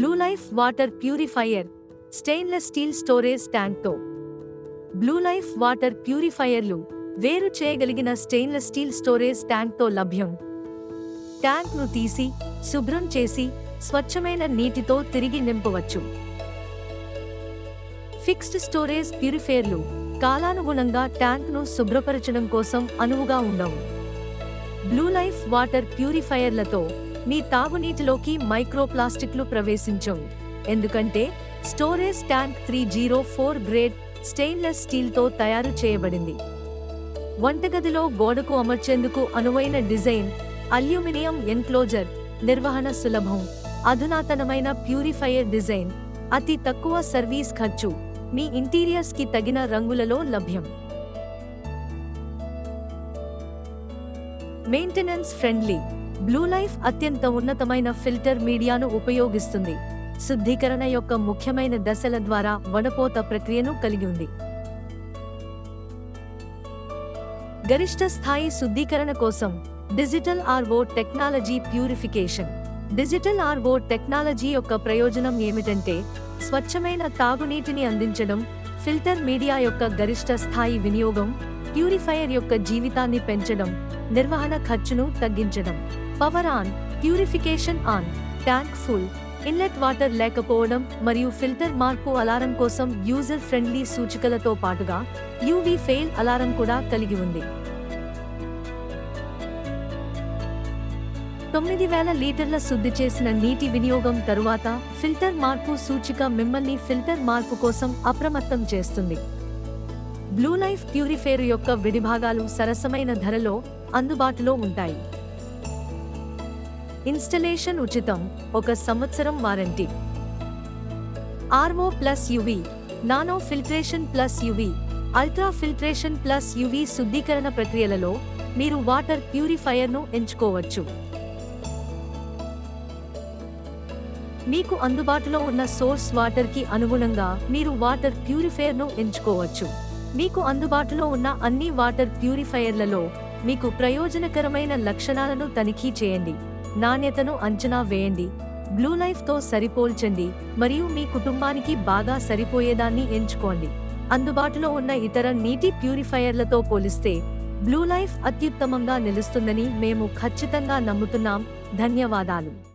Blue life water purifier stainless steel storage ట్యాంక్తో. Blue life water ప్యూరిఫైయర్లు వేరు చేయగలిగిన stainless steel storage ట్యాంక్తో లభ్యం. ట్యాంక్ను తీసి శుభ్రం చేసి స్వచ్ఛమైన నీటితో తిరిగి నింపవచ్చు. ఫిక్స్డ్ స్టోరేజ్ ప్యూరిఫైయర్లు కాలానుగుణంగా ట్యాంక్ను శుభ్రపరచడం కోసం అనువుగా ఉండవు. బ్లూ లైఫ్ వాటర్ ప్యూరిఫైయర్లతో మీ తాగునీటిలోకి మైక్రోప్లాస్టిక్లు ప్రవేశించవు. ఎందుకంటే storage tank three zero four grade stainless స్టీల్తో తయారు చేయబడింది. వంటగదిలో గోడకు అమర్చేందుకు అనువైన డిజైన్ అల్యూమినియం ఎన్క్లోజర్ నిర్వహణ సులభం. అధునాతనమైన ప్యూరిఫైయర్ డిజైన్ అతి తక్కువ సర్వీస్ ఖర్చు మీ ఇంటీరియర్స్కి తగిన రంగులలో లభ్యం. మెయింటెనెన్స్ ఫ్రెండ్లీ బ్లూ లైఫ్ అత్యంత ఉన్నతమైన ఫిల్టర్ మీడియాను ఉపయోగిస్తుంది. శుద్ధీకరణ యొక్క ముఖ్యమైన దశల ద్వారా వడపోత ప్రక్రియను కలిగి ఉంది. గరిష్ట స్థాయి శుద్ధీకరణ కోసం digital RO technology purification digital RO technology యొక్క ప్రయోజనం ఏమిటంటే స్వచ్ఛమైన తాగునీటిని అందించడం ఫిల్టర్ మీడియా యొక్క గరిష్ట స్థాయి వినియోగం ప్యూరిఫైయర్ యొక్క జీవితాన్ని పెంచడం నిర్వహణ ఖర్చును తగ్గించడం. Power on purification on tank full inlet water లేకపోవడం మరియు ఫిల్టర్ మార్పు అలారం కోసం యూజర్ ఫ్రెండ్లీ సూచికలతో పాటుగా యూవీ ఫెయిల్ అలారం కూడా కలిగి ఉంది. తొమ్మిది వేల లీటర్ల శుద్ధి చేసిన నీటి వినియోగం తరువాత ఫిల్టర్ మార్పు సూచిక మిమ్మల్ని ఫిల్టర్ మార్పు కోసం అప్రమత్తం చేస్తుంది. బ్లూ లైఫ్ ప్యూరిఫైర్ యొక్క విడిభాగాలు సరసమైన ధరలో అందుబాటులో ఉంటాయి. ఇన్స్టలేషన్ ఉచితం ఒక సంవత్సరం warranty. RO plus UV nano filtration plus UV ultra filtration plus UV శుద్ధీకరణ ప్రక్రియలలో మీరు వాటర్ ప్యూరిఫైయర్ను ఎంచుకోవచ్చు. మీకు అందుబాటులో ఉన్న సోర్స్ వాటర్కి అనుగుణంగా మీరు వాటర్ ప్యూరిఫైయర్ను ఎంచుకోవచ్చు. మీకు అందుబాటులో ఉన్న అన్ని వాటర్ ప్యూరిఫైయర్లలో మీకు ప్రయోజనకరమైన లక్షణాలను తనిఖీ చేయండి. నాణ్యతను అంచనా వేయండి. బ్లూ లైఫ్తో సరిపోల్చండి మరియు మీ కుటుంబానికి బాగా సరిపోయేదాన్ని ఎంచుకోండి. అందుబాటులో ఉన్న ఇతర నీటి ప్యూరిఫైయర్లతో పోలిస్తే బ్లూ లైఫ్ అత్యుత్తమంగా నిలుస్తుందని మేము ఖచ్చితంగా నమ్ముతున్నాం. ధన్యవాదాలు.